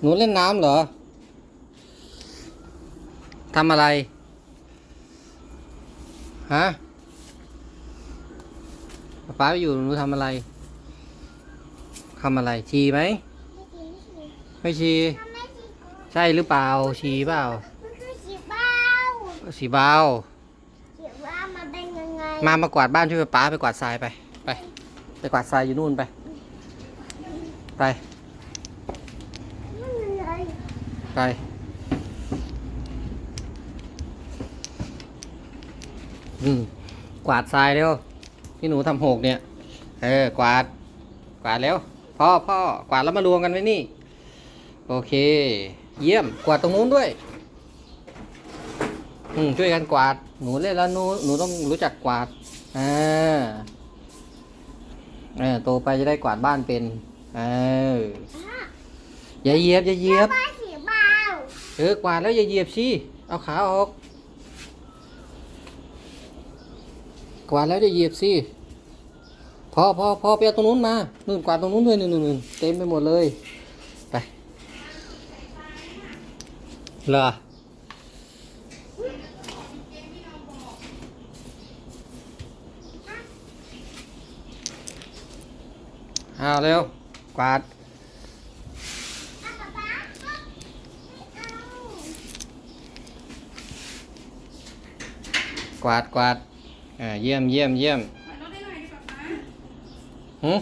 หนูเล่นน้ำเหรอ ทำอะไร ฮะป๊าป๊าไปอยู่หนูทำอะไรทำอะไรชีไหม ไม่ชีทำไมสีกูใช่หรือเปล่า ชีเปล่ามันคือสีเบาสีเบา สีเบามันเป็นยังไงมามากวาดบ้านช่วยป๊าไปกวาดทรายไป ไป ไปกวาดทรายอยู่นู่นไป ไป มันเป็นอะไร ไปอืมกวาดทรายเร็วที่หนูทำหกเนี่ย เออกวาด กวาดแล้วพ่อพ่อกวาดแล้วมารวมกันไว้นี่ โอเค เยี่ยมกวาดตรงนู้นด้วยอืมช่วยกันกวาดหนูเล่นแล้วหนูหนูต้องรู้จักกวาดอ่าเออโตไปจะได้กวาดบ้านเป็น เอออย่าเหยียบอย่าเหยียบ เออกวาดแล้วอย่าเหยียบสิเอาขาออก กวาดแล้วอย่าเหยียบสิพอพอพอไปเอาตรงนู้นมานู่นกวาดตรงนู้นด้วยนู่นนู่นนู่นเต็มไปหมดเลยไปเหรอเอาเร็วกวาด อะป๊าป๊าไม่เอา กวาดกวาดอ่าเยี่ยมเยี่ยมเยี่ยมหืม